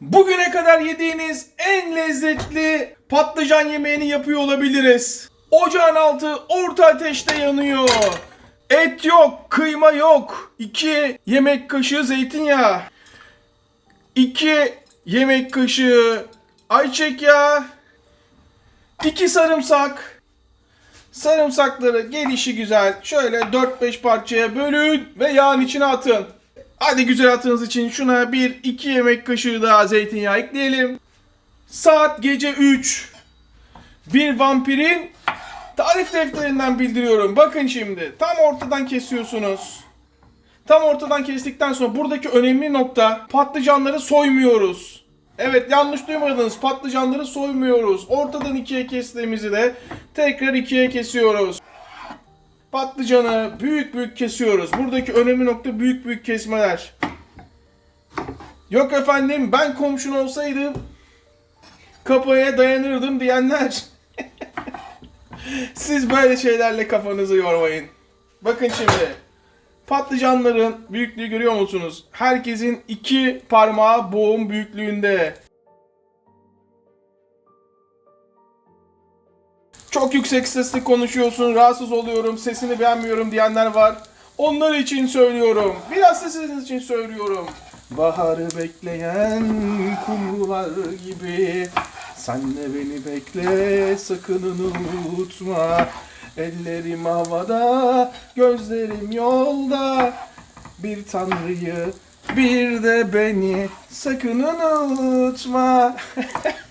Bugüne kadar yediğiniz en lezzetli patlıcan yemeğini yapıyor olabiliriz. Ocağın altı orta ateşte yanıyor. Et yok, kıyma yok. 2 yemek kaşığı zeytinyağı. 2 yemek kaşığı ayçiçek yağı. 2 sarımsak. Sarımsakları gelişi güzel şöyle 4-5 parçaya bölün ve yağın içine atın. Hadi güzel atınız için şuna 1-2 yemek kaşığı daha zeytinyağı ekleyelim. Saat gece 3. Bir vampirin tarif defterinden bildiriyorum. Bakın şimdi tam ortadan kesiyorsunuz. Tam ortadan kestikten sonra buradaki önemli nokta patlıcanları soymuyoruz. Evet yanlış duymadınız patlıcanları soymuyoruz. Ortadan ikiye kestiğimizi de tekrar ikiye kesiyoruz. Patlıcanı büyük büyük kesiyoruz. Buradaki önemli nokta büyük büyük kesmeler. Yok efendim ben komşun olsaydım kapıya dayanırdım diyenler. Siz böyle şeylerle kafanızı yormayın. Bakın şimdi. Patlıcanların büyüklüğü görüyor musunuz? Herkesin iki parmağı boğum büyüklüğünde. Çok yüksek sesle konuşuyorsun, rahatsız oluyorum, sesini beğenmiyorum diyenler var. Onlar için söylüyorum. Biraz da sizin için söylüyorum. Baharı bekleyen kumrular gibi Sen de beni bekle sakın unutma Ellerim havada, gözlerim yolda Bir tanrıyı, bir de beni sakın unutma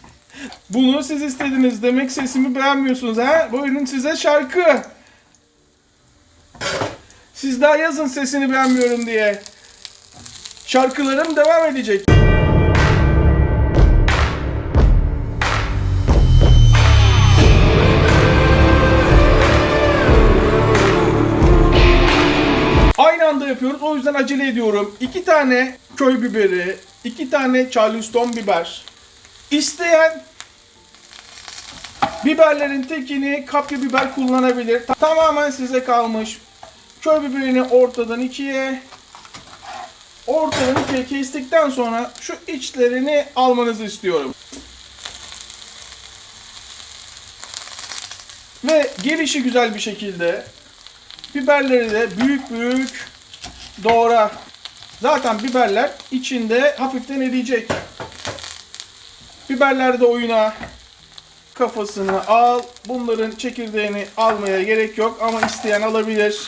Bunu siz istediniz. Demek sesimi beğenmiyorsunuz ha? Buyurun size şarkı. Siz daha yazın sesini beğenmiyorum diye. Şarkılarım devam edecek. Aynı anda yapıyoruz. O yüzden acele ediyorum. İki tane köy biberi, iki tane charleston biber. İsteyen Biberlerin tekini kapya biber kullanabilir. Ta- Tamamen size kalmış. Köy biberini ortadan ikiye ortadan ikiye kestikten sonra şu içlerini almanızı istiyorum. Ve gelişi güzel bir şekilde biberleri de büyük büyük doğra. Zaten biberler içinde hafiften eriyecek. Biberler de oyuna kafasını al. Bunların çekirdeğini almaya gerek yok ama isteyen alabilir.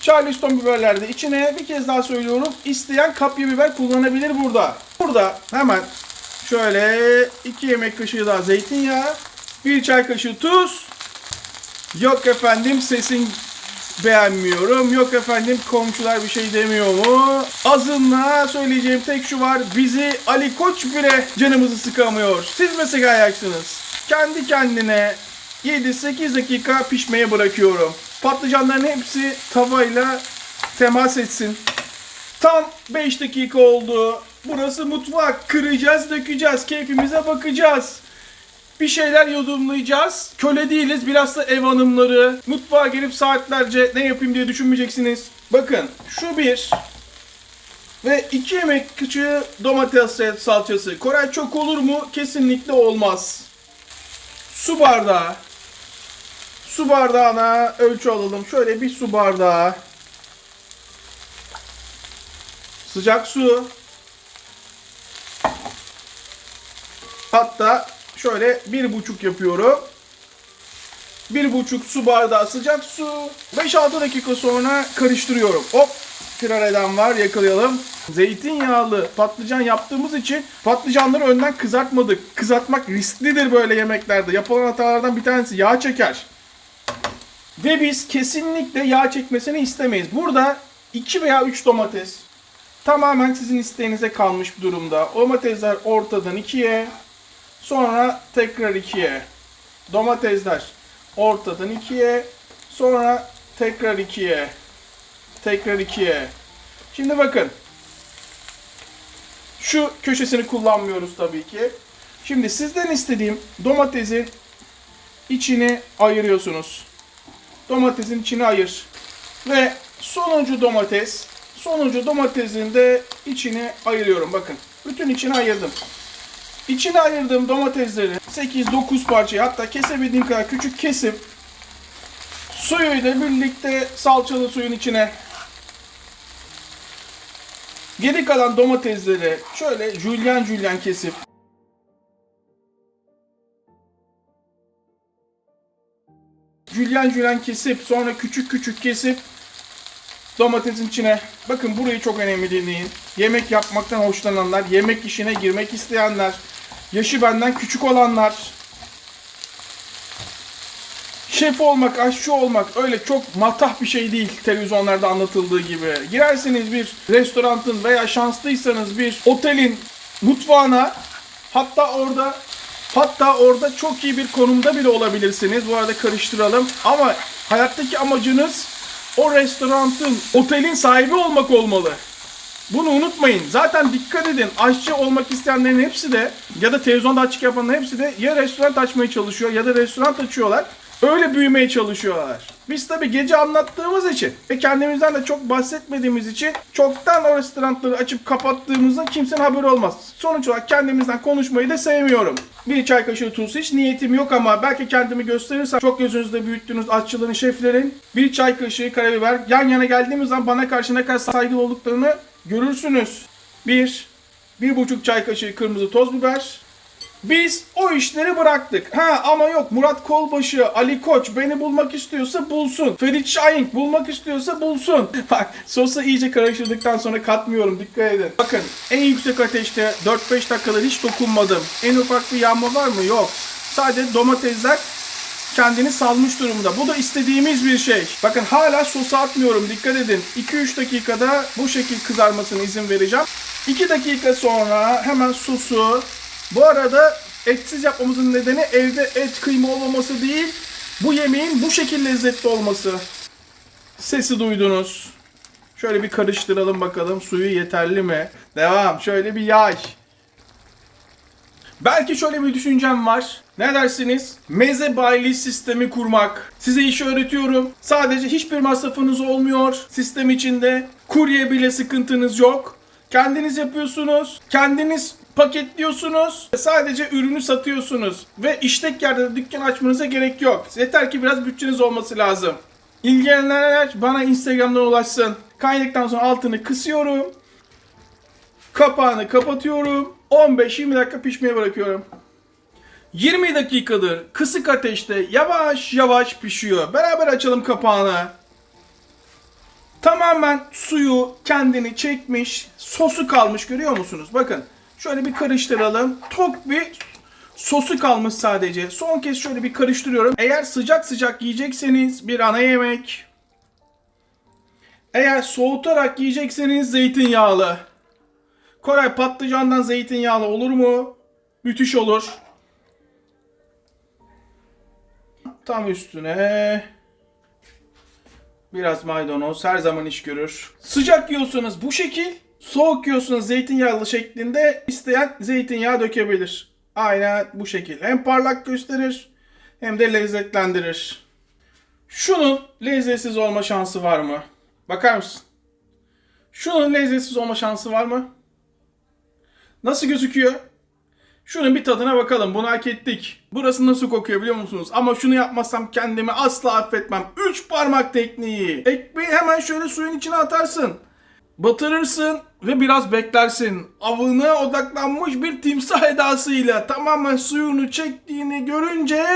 Charleston biberler de içine bir kez daha söylüyorum. İsteyen kapya biber kullanabilir burada. Burada hemen şöyle 2 yemek kaşığı daha zeytinyağı, 1 çay kaşığı tuz. Yok efendim sesin beğenmiyorum. Yok efendim komşular bir şey demiyor mu? Azınlığa söyleyeceğim tek şu var. Bizi Ali Koç bile canımızı sıkamıyor. Siz mesela ayaksınız. Kendi kendine 7-8 dakika pişmeye bırakıyorum. Patlıcanların hepsi tavayla temas etsin. Tam 5 dakika oldu. Burası mutfak. Kıracağız, dökeceğiz. Keyfimize bakacağız. Bir şeyler yudumlayacağız. Köle değiliz. Biraz da ev hanımları. Mutfağa gelip saatlerce ne yapayım diye düşünmeyeceksiniz. Bakın şu bir. Ve iki yemek küçüğü domates salçası. Koray çok olur mu? Kesinlikle olmaz. Su bardağı. Su bardağına ölçü alalım. Şöyle bir su bardağı. Sıcak su. Hatta şöyle bir buçuk yapıyorum. Bir buçuk su bardağı sıcak su. 5-6 dakika sonra karıştırıyorum. Hop firar eden var yakalayalım. Zeytinyağlı patlıcan yaptığımız için patlıcanları önden kızartmadık. Kızartmak risklidir böyle yemeklerde. Yapılan hatalardan bir tanesi yağ çeker. Ve biz kesinlikle yağ çekmesini istemeyiz. Burada 2 veya 3 domates tamamen sizin isteğinize kalmış bir durumda. Domatesler ortadan ikiye, sonra tekrar ikiye. Domatesler ortadan ikiye, sonra tekrar ikiye. Tekrar ikiye. Şimdi bakın. Şu köşesini kullanmıyoruz tabii ki. Şimdi sizden istediğim domatesin içini ayırıyorsunuz. Domatesin içini ayır. Ve sonuncu domates, Sonuncu domatesin de içini ayırıyorum. Bakın. Bütün içini ayırdım. İçine ayırdığım domatesleri 8-9 parçaya hatta kesebildiğim kadar küçük kesip suyuyla birlikte salçalı suyun içine geri kalan domatesleri şöyle jülyen jülyen kesip jülyen jülyen kesip sonra küçük küçük kesip domatesin içine bakın burayı çok önemli dinleyin. Yemek yapmaktan hoşlananlar, yemek işine girmek isteyenler, yaşı benden küçük olanlar, şef olmak, aşçı olmak öyle çok matah bir şey değil televizyonlarda anlatıldığı gibi. Girersiniz bir restoranın veya şanslıysanız bir otelin mutfağına hatta orada hatta orada çok iyi bir konumda bile olabilirsiniz. Bu arada karıştıralım. Ama hayattaki amacınız o restoranın, otelin sahibi olmak olmalı. Bunu unutmayın. Zaten dikkat edin. Aşçı olmak isteyenlerin hepsi de ya da televizyonda açık yapanların hepsi de ya restoran açmaya çalışıyor ya da restoran açıyorlar. Öyle büyümeye çalışıyorlar. Biz tabi gece anlattığımız için ve kendimizden de çok bahsetmediğimiz için çoktan o restoranları açıp kapattığımızda kimsenin haberi olmaz. Sonuç olarak kendimizden konuşmayı da sevmiyorum. Bir çay kaşığı tuz hiç niyetim yok ama belki kendimi gösterirsem çok gözünüzde büyüttüğünüz aşçıların, şeflerin bir çay kaşığı karabiber yan yana geldiğimiz zaman bana karşı ne kadar saygılı olduklarını görürsünüz. Bir, bir buçuk çay kaşığı kırmızı toz biber, biz o işleri bıraktık. Ha ama yok Murat Kolbaşı, Ali Koç beni bulmak istiyorsa bulsun. Ferit Şahin bulmak istiyorsa bulsun. Bak sosu iyice karıştırdıktan sonra katmıyorum dikkat edin. Bakın en yüksek ateşte 4-5 dakikada hiç dokunmadım. En ufak bir yanma var mı? Yok. Sadece domatesler kendini salmış durumda. Bu da istediğimiz bir şey. Bakın hala sosu atmıyorum. Dikkat edin. 2-3 dakikada bu şekil kızarmasına izin vereceğim. 2 dakika sonra hemen sosu bu arada etsiz yapmamızın nedeni evde et kıyma olmaması değil. Bu yemeğin bu şekil lezzetli olması. Sesi duydunuz. Şöyle bir karıştıralım bakalım suyu yeterli mi? Devam. Şöyle bir yay. Belki şöyle bir düşüncem var. Ne dersiniz? Meze bayili sistemi kurmak. Size işi öğretiyorum. Sadece hiçbir masrafınız olmuyor sistem içinde. Kurye bile sıkıntınız yok. Kendiniz yapıyorsunuz. Kendiniz paketliyorsunuz. Sadece ürünü satıyorsunuz. Ve işlek yerde de dükkan açmanıza gerek yok. Yeter ki biraz bütçeniz olması lazım. İlgilenenler bana Instagram'dan ulaşsın. Kaynadıktan sonra altını kısıyorum. Kapağını kapatıyorum. 15-20 dakika pişmeye bırakıyorum. 20 dakikadır kısık ateşte yavaş yavaş pişiyor. Beraber açalım kapağını. Tamamen suyu kendini çekmiş, sosu kalmış görüyor musunuz? Bakın şöyle bir karıştıralım. Tok bir sosu kalmış sadece. Son kez şöyle bir karıştırıyorum. Eğer sıcak sıcak yiyecekseniz bir ana yemek. Eğer soğutarak yiyecekseniz zeytinyağlı. Koray patlıcandan zeytinyağlı olur mu? Müthiş olur. Tam üstüne biraz maydanoz her zaman iş görür. Sıcak yiyorsanız bu şekil, soğuk yiyorsanız zeytinyağlı şeklinde isteyen zeytinyağı dökebilir. Aynen bu şekil. Hem parlak gösterir hem de lezzetlendirir. Şunun lezzetsiz olma şansı var mı? Bakar mısın? Şunun lezzetsiz olma şansı var mı? Nasıl gözüküyor? Şunun bir tadına bakalım. Bunu hak ettik. Burası nasıl kokuyor biliyor musunuz? Ama şunu yapmazsam kendimi asla affetmem. 3 parmak tekniği. Ekmeği hemen şöyle suyun içine atarsın. Batırırsın ve biraz beklersin. Avına odaklanmış bir timsah edasıyla tamamen suyunu çektiğini görünce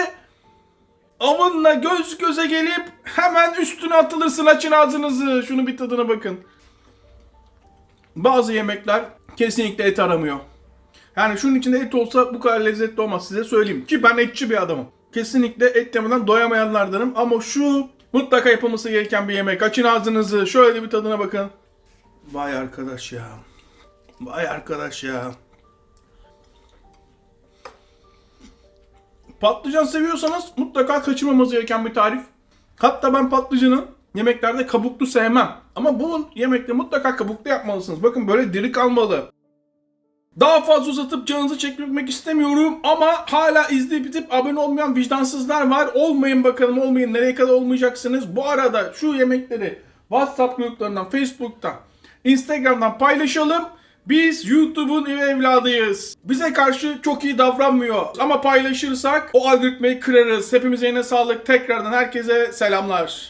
avınla göz göze gelip hemen üstüne atılırsın açın ağzınızı. Şunu bir tadına bakın. Bazı yemekler kesinlikle et aramıyor. Yani şunun içinde et olsa bu kadar lezzetli olmaz size söyleyeyim. Ki ben etçi bir adamım. Kesinlikle et yemeden doyamayanlardanım. Ama şu mutlaka yapılması gereken bir yemek. Açın ağzınızı. Şöyle bir tadına bakın. Vay arkadaş ya. Vay arkadaş ya. Patlıcan seviyorsanız mutlaka kaçırmamanız gereken bir tarif. Hatta ben patlıcanın yemeklerde kabuklu sevmem. Ama bu yemekte mutlaka kabuklu yapmalısınız. Bakın böyle diri kalmalı. Daha fazla uzatıp canınızı çekmek istemiyorum ama hala izleyip bitip abone olmayan vicdansızlar var. Olmayın bakalım olmayın. Nereye kadar olmayacaksınız? Bu arada şu yemekleri WhatsApp gruplarından, Facebook'tan Instagram'dan paylaşalım. Biz YouTube'un ev evladıyız. Bize karşı çok iyi davranmıyor. Ama paylaşırsak o algoritmayı kırarız. Hepimize yine sağlık. Tekrardan herkese selamlar.